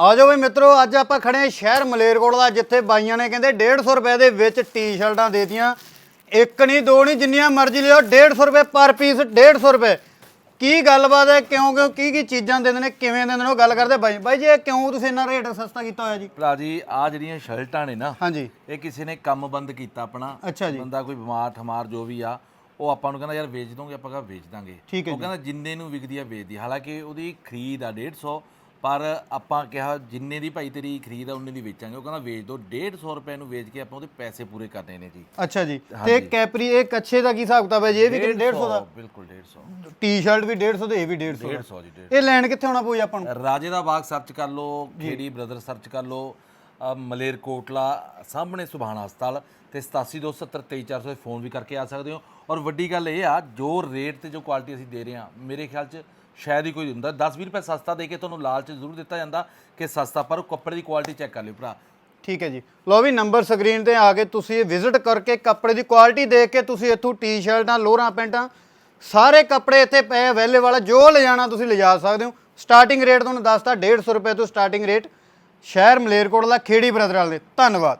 ਆ ਜਾਓ ਵੀ ਮਿੱਤਰੋ ਅੱਜ ਆਪਾਂ ਖੜੇ ਹਾਂ ਸ਼ਹਿਰ ਮਲੇਰਕੋਟਲਾ ਜਿੱਥੇ ਬਾਈਆਂ ਨੇ ਕਹਿੰਦੇ 150 ਰੁਪਏ ਦੇ ਵਿੱਚ ਟੀ-ਸ਼ਰਟਾਂ ਦੇਤੀਆਂ। ਇੱਕ ਨਹੀਂ ਦੋ ਨਹੀਂ ਜਿੰਨੀਆਂ ਮਰਜ਼ੀ ਲਿਓ 150 ਰੁਪਏ ਪਰ ਪੀਸ 150 ਰੁਪਏ। ਕੀ ਗੱਲਬਾਤ ਹੈ? ਕਿਉਂ ਕਿਉਂ ਕੀ ਕੀ ਚੀਜ਼ਾਂ ਦਿੰਦੇ ਨੇ ਕਿਵੇਂ ਦਿੰਦੇ ਨੇ ਉਹ ਗੱਲ ਕਰਦੇ। ਬਾਈ ਬਾਈ ਜੀ ਇਹ ਕਿਉਂ ਤੁਸੀਂ ਇੰਨਾ ਰੇਟ ਸਸਤਾ ਕੀਤਾ ਹੋਇਆ ਜੀ? ਭਰਾ ਜੀ ਆ ਜਿਹੜੀਆਂ ਸ਼ਰਟਾਂ ਨੇ ਨਾ ਹਾਂਜੀ। ਇਹ ਕਿਸੇ ਨੇ ਕੰਮ ਬੰਦ ਕੀਤਾ ਆਪਣਾ। ਅੱਛਾ ਜੀ। ਬੰਦਾ ਕੋਈ ਬਿਮਾਰ ਠਮਾਰ ਜੋ ਵੀ ਆ ਉਹ ਆਪਾਂ ਨੂੰ ਕਹਿੰਦਾ ਯਾਰ ਵੇਚ ਦੋਗੇ ਆਪਾਂ ਕਹਾਂ ਵੇਚ ਦਾਂਗੇ। ਉਹ ਕਹਿੰਦਾ ਜਿੰਨੇ ਨੂੰ ਵਿਕਦੀ ਆ ਵੇਚਦੀ ਹਾਲਾਂਕਿ ਉਹਦੀ ਖਰੀਦ ਆ 150 ਪਰ ਆਪਾਂ ਕਿਹਾ ਜਿੰਨੇ ਦੀ ਭਾਈ ਤੇਰੀ ਖਰੀਦ ਆ ਉਹਨੇ ਦੀ ਵੇਚਾਂਗੇ। ਉਹ ਕਹਿੰਦਾ ਵੇਚ ਦੋ 150 ਰੁਪਏ ਨੂੰ ਵੇਚ ਕੇ ਆਪਾਂ ਉਹਦੇ ਪੈਸੇ ਪੂਰੇ ਕਰਨੇ ਨੇ ਜੀ। ਅੱਛਾ ਜੀ। ਤੇ ਕੈਪਰੀ ਇਹ ਕੱਛੇ ਦਾ ਕੀ ਹਿਸਾਬ ਕਿਤਾਬ ਹੈ ਜੀ? ਇਹ ਵੀ 150 ਦਾ? ਬਿਲਕੁਲ 150 ਟੀ-ਸ਼ਰਟ ਵੀ 150 ਤੇ ਇਹ ਵੀ 150 ਦਾ। 150 ਜੀ 150 ਇਹ ਲੈਣ ਕਿੱਥੇ ਆਉਣਾ ਪਊ ਜੀ ਆਪਾਂ ਨੂੰ? ਰਾਜੇ ਦਾ ਬਾਗ ਸਰਚ ਕਰ ਲਓ ਖੇੜੀ ਬ੍ਰਦਰ ਸਰਚ ਕਰ ਲਓ। ਮਲੇਰਕੋਟਲਾ ਸਾਹਮਣੇ ਸੁਭਾਣਾ ਹਸਪਤਾਲ ਤੇ 8727732400 ਤੇ ਫੋਨ ਵੀ ਕਰਕੇ ਆ ਸਕਦੇ ਹੋ। ਔਰ ਵੱਡੀ ਗੱਲ ਇਹ ਆ, ਜੋ ਰੇਟ ਤੇ ਜੋ ਕੁਆਲਿਟੀ ਅਸੀਂ ਦੇ ਰਹੇ ਹਾਂ, ਮੇਰੇ ਖਿਆਲ 'ਚ ਸ਼ਾਇਦ ਹੀ ਕੋਈ ਹੁੰਦਾ। 10-20 ਰੁਪਏ ਸਸਤਾ ਦੇ ਕੇ ਤੁਹਾਨੂੰ ਲਾਲਚ ਜ਼ਰੂਰ ਦਿੱਤਾ ਜਾਂਦਾ ਕਿ ਸਸਤਾ, ਪਰ ਉਹ ਕੱਪੜੇ ਦੀ ਕੁਆਲਿਟੀ ਚੈੱਕ ਕਰ ਲਿਓ ਭਰਾ। ਠੀਕ ਹੈ ਜੀ। ਲੋ ਵੀ ਨੰਬਰ ਸਕਰੀਨ ਤੇ ਆ ਕੇ ਤੁਸੀਂ ਵਿਜ਼ਿਟ ਕਰਕੇ ਕੱਪੜੇ ਦੀ ਕੁਆਲਿਟੀ ਦੇਖ ਕੇ ਤੁਸੀਂ ਇੱਥੋਂ ਟੀ-ਸ਼ਰਟਾਂ ਲੋਅਰਾਂ ਪੈਂਟਾਂ, ਸਾਰੇ ਕੱਪੜੇ ਇੱਥੇ ਪਏ ਅਵੇਲੇਬਲ ਆ, ਜੋ ਲਿਜਾਣਾ ਤੁਸੀਂ ਲਿਜਾ ਸਕਦੇ ਹੋ। ਸਟਾਰਟਿੰਗ ਰੇਟ ਤੁਹਾਨੂੰ ਦੱਸਤਾ 150 ਰੁਪਏ ਤੋਂ ਸਟਾਰਟਿੰਗ ਰੇਟ ਸ਼ਹਿਰ ਮਲੇਰਕੋਟਲਾ ਖੇੜੀ ਬ੍ਰਦਰ ਵਾਲੇ ਦੇ। ਧੰਨਵਾਦ।